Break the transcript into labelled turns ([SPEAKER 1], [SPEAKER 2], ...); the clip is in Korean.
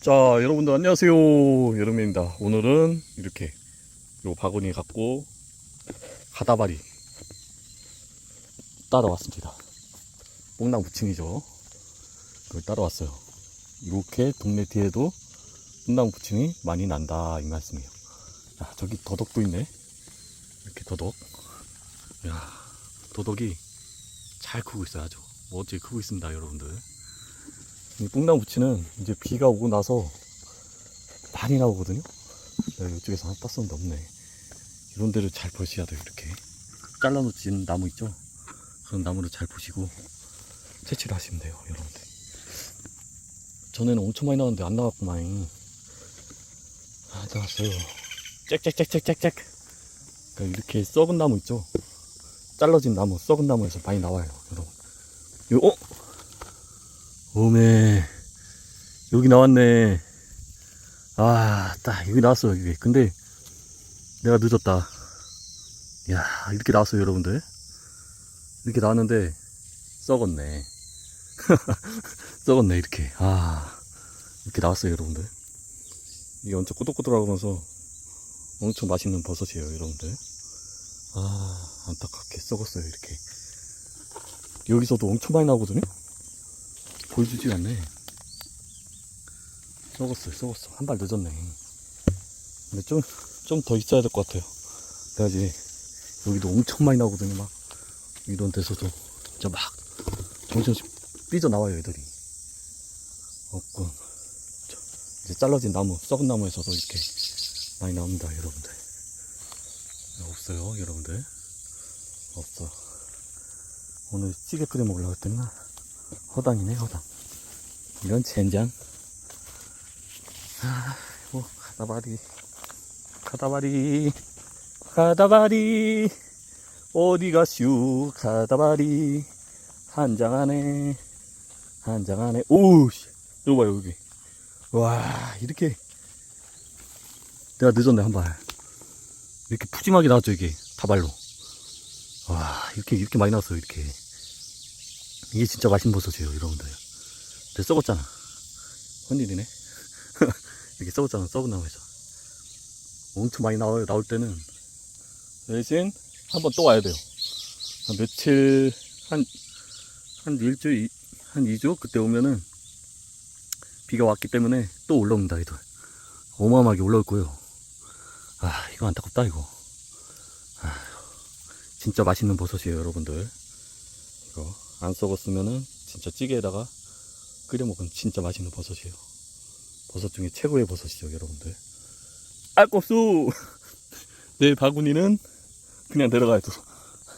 [SPEAKER 1] 자, 여러분들 안녕하세요. 여름입니다. 오늘은 이렇게 요 바구니 갖고 가다바리 따라왔습니다. 뽕나무 부침이죠. 그걸 따라왔어요. 이렇게 동네 뒤에도 뽕나무 부침이 많이 난다 이 말씀이에요. 자, 저기 더덕도 있네. 이렇게 더덕. 야, 더덕이 잘 크고 있어요 아주. 멋지게 크고 있습니다 여러분들. 이 뽕나무 부치는 이제 비가 오고 나서 많이 나오거든요. 내가 이쪽에서 하나 땄었는데 없네. 이런 데를 잘 보셔야 돼요, 이렇게. 잘라놓진 나무 있죠? 그런 나무를 잘 보시고 채취를 하시면 돼요, 여러분들. 전에는 엄청 많이 나왔는데 안 나왔구만. 아, 나왔어요. 짹짹짹짹짹짹. 그러니까 이렇게 썩은 나무 있죠? 잘라진 나무, 썩은 나무에서 많이 나와요, 여러분. 요, 어? 오메 여기 나왔네. 아 딱 여기 나왔어 여기. 근데 내가 늦었다. 야 이렇게 나왔어요 여러분들. 이렇게 나왔는데 썩었네. 썩었네 이렇게. 아 이렇게 나왔어요 여러분들. 이게 엄청 꼬독꼬독하면서 엄청 맛있는 버섯이에요 여러분들. 아 안타깝게 썩었어요 이렇게. 여기서도 엄청 많이 나오거든요 보여주지 않네. 썩었어요, 썩었어. 한 발 늦었네. 근데 좀, 좀 더 있어야 될 것 같아요. 그래야지, 여기도 엄청 많이 나오거든요, 막. 이런 데서도. 진짜 막, 정신없이 삐져나와요, 애들이. 저, 이제 잘라진 나무, 썩은 나무에서도 이렇게 많이 나옵니다, 여러분들. 없어요, 여러분들. 없어. 오늘 찌개 끓여 먹으려고 했더니 허당이네 허당. 이런 젠장. 아, 뭐 가다바리 가다바리 가다바리 어디 가슈 가다바리 한 장 안에 한 장 안에 오우 씨. 이거 봐요 여기. 와 이렇게. 내가 늦었네 한 발. 이렇게 푸짐하게 나왔죠 이게. 다발로. 와 이렇게 이렇게 많이 나왔어요 이렇게 이게 진짜 맛있는 버섯이에요, 여러분들. 근데 썩었잖아. 헌일이네. 이렇게 썩었잖아, 썩은 나무에서. 엄청 많이 나와요, 나올 때는. 대신, 한번 또 와야 돼요. 한 며칠, 한, 한 일주일, 이- 한 2주? 그때 오면은, 비가 왔기 때문에 또 올라옵니다, 애들. 어마어마하게 올라올 거예요. 아, 이거 안타깝다, 이거. 아, 진짜 맛있는 버섯이에요, 여러분들. 이거. 안 썩었으면은 진짜 찌개에다가 끓여 먹으면 진짜 맛있는 버섯이에요. 버섯 중에 최고의 버섯이죠, 여러분들. 알kop수! 내 바구니는 그냥 내려가야 돼.